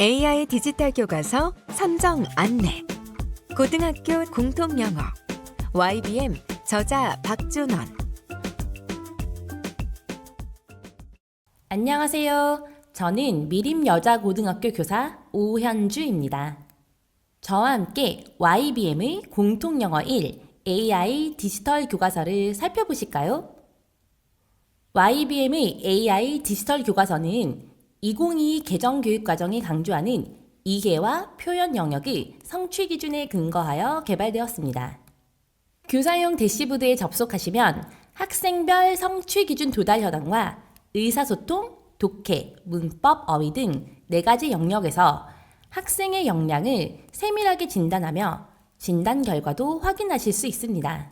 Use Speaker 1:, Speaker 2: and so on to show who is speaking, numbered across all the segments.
Speaker 1: AI 디지털 교과서 선정 안내. 고등학교 공통 영어. YBM 저자 박준원.
Speaker 2: 안녕하세요. 저는 미림 여자 고등학교 교사 오현주입니다. 저와 함께 YBM의 공통 영어 1 AI 디지털 교과서를 살펴보실까요? YBM의 AI 디지털 교과서는 2022 개정 교육 과정이 강조하는 이해와 표현 영역의 성취 기준에 근거하여 개발되었습니다. 교사용 대시보드에 접속하시면 학생별 성취 기준 도달 현황과 의사소통, 독해, 문법, 어휘 등 네 가지 영역에서 학생의 역량을 세밀하게 진단하며 진단 결과도 확인하실 수 있습니다.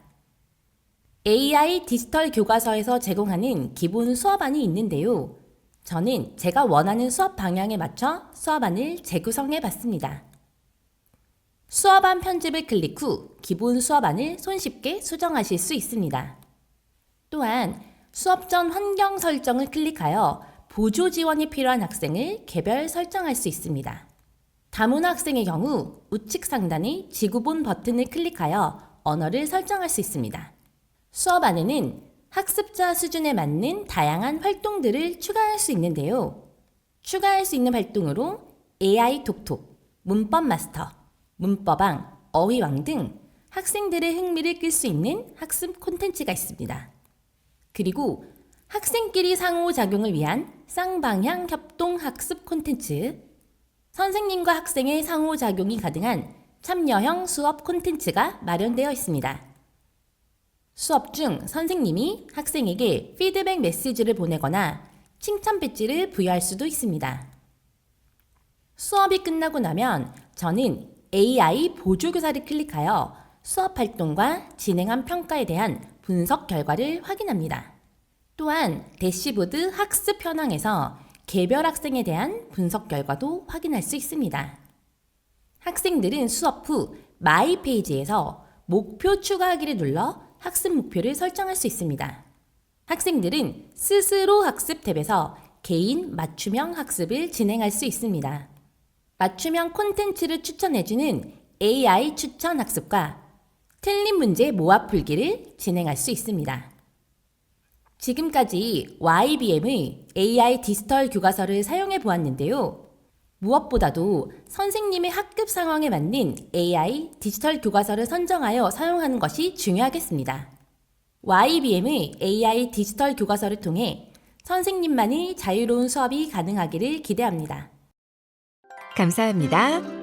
Speaker 2: AI 디지털 교과서에서 제공하는 기본 수업안이 있는데요. 저는 제가 원하는 수업 방향에 맞춰 수업안을 재구성해 봤습니다. 수업안 편집을 클릭 후 기본 수업안을 손쉽게 수정하실 수 있습니다. 또한 수업 전 환경 설정을 클릭하여 보조 지원이 필요한 학생을 개별 설정할 수 있습니다. 다문화 학생의 경우 우측 상단의 지구본 버튼을 클릭하여 언어를 설정할 수 있습니다. 수업 안에는 학습자 수준에 맞는 다양한 활동들을 추가할 수 있는데요. 추가할 수 있는 활동으로 AI 톡톡, 문법 마스터, 문법왕, 어휘왕 등 학생들의 흥미를 끌 수 있는 학습 콘텐츠가 있습니다. 그리고 학생끼리 상호작용을 위한 쌍방향 협동 학습 콘텐츠, 선생님과 학생의 상호작용이 가능한 참여형 수업 콘텐츠가 마련되어 있습니다. 수업 중 선생님이 학생에게 피드백 메시지를 보내거나 칭찬 배지를 부여할 수도 있습니다. 수업이 끝나고 나면 저는 AI 보조교사를 클릭하여 수업 활동과 진행한 평가에 대한 분석 결과를 확인합니다. 또한 대시보드 학습 현황에서 개별 학생에 대한 분석 결과도 확인할 수 있습니다. 학생들은 수업 후 마이 페이지에서 목표 추가하기를 눌러 학습 목표를 설정할 수 있습니다. 학생들은 스스로 학습 탭에서 개인 맞춤형 학습을 진행할 수 있습니다. 맞춤형 콘텐츠를 추천해주는 AI 추천 학습과 틀린 문제 모아 풀기를 진행할 수 있습니다. 지금까지 YBM의 AI 디지털 교과서를 사용해 보았는데요. 무엇보다도 선생님의 학급 상황에 맞는 AI 디지털 교과서를 선정하여 사용하는 것이 중요하겠습니다. YBM의 AI 디지털 교과서를 통해 선생님만의 자유로운 수업이 가능하기를 기대합니다.
Speaker 1: 감사합니다.